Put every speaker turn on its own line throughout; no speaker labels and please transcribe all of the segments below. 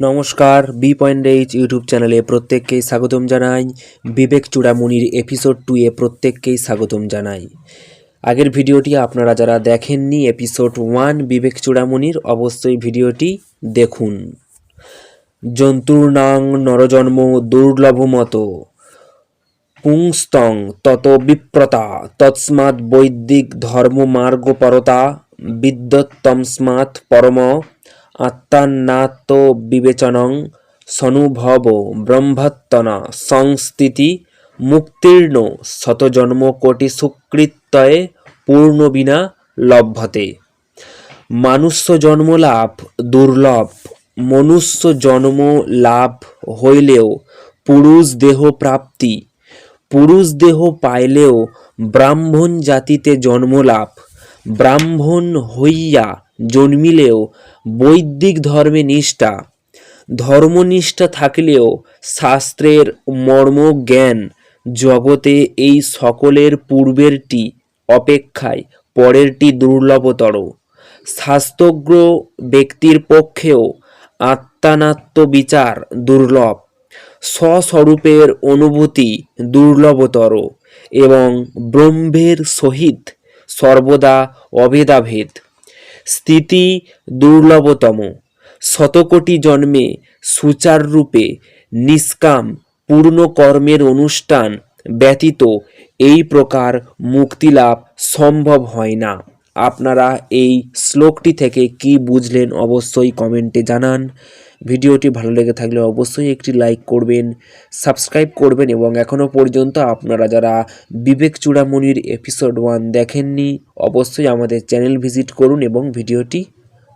নমস্কার B point H YouTube চ্যানেলে প্রত্যেককেই স্বাগতম জানাই। বিবেক চূড়ামণির এপিসোড টু এ প্রত্যেককেই স্বাগতম জানাই। আগের ভিডিওটি আপনারা যারা দেখেননি এপিসোড ওয়ান বিবেক চূড়ামণির, অবশ্যই ভিডিওটি দেখুন। জন্তুর নাং নরজন্ম দুর্লভমত। পুংস্তং তত বিপ্রতা, তৎস্মাৎ বৈদিক ধর্মমার্গপরতা বিদ্যত্তমস্মাৎ পরম আত্মান্নাত্ম বিবেচনং সনুভব ব্রহ্মত্তনা সংস্থিতি মুক্তির্ণ শতজন্ম কোটি সুকৃত্যয়ে পূর্ণবিনা লভ্যতে। মানুষ্য জন্ম লাভ দুর্লভ মনুষ্য জন্ম লাভ হইলেও পুরুষ দেহ প্রাপ্তি পুরুষ দেহ পাইলেও ব্রাহ্মণ জাতিতে জন্মলাভ, ব্রাহ্মণ হইয়া জন্মিলেও বৈদিক ধর্মে নিষ্ঠা, ধর্মনিষ্ঠা থাকলেও শাস্ত্রের মর্ম জ্ঞান জগতে এই সকলের পূর্বেরটি অপেক্ষায় পরেরটি দুর্লভতর। শাস্ত্রজ্ঞ ব্যক্তির পক্ষেও আত্মানাত্ম বিচার দুর্লভ, স্বস্বরূপের অনুভূতি দুর্লভতর এবং ব্রহ্মের সহিত সর্বদা অভেদাভেদ। স্থিতি দুর্লভতম। শতকোটি জন্মে সুচাররূপে নিষ্কাম পূর্ণ কর্মের অনুষ্ঠান ব্যতীত এই প্রকার মুক্তিলাভ সম্ভব হয় না। আপনারা এই শ্লোকটি থেকে কি বুঝলেন অবশ্যই কমেন্টে জানান। ভিডিওটি ভালো লেগে থাকলে অবশ্যই একটি লাইক করবেন সাবস্ক্রাইব করবেন এবং এখনও পর্যন্ত আপনারা যারা বিবেক চূড়ামণির এপিসোড ওয়ান দেখেননি, অবশ্যই আমাদের চ্যানেল ভিজিট করুন এবং ভিডিওটি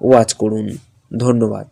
ওয়াচ করুন। ধন্যবাদ।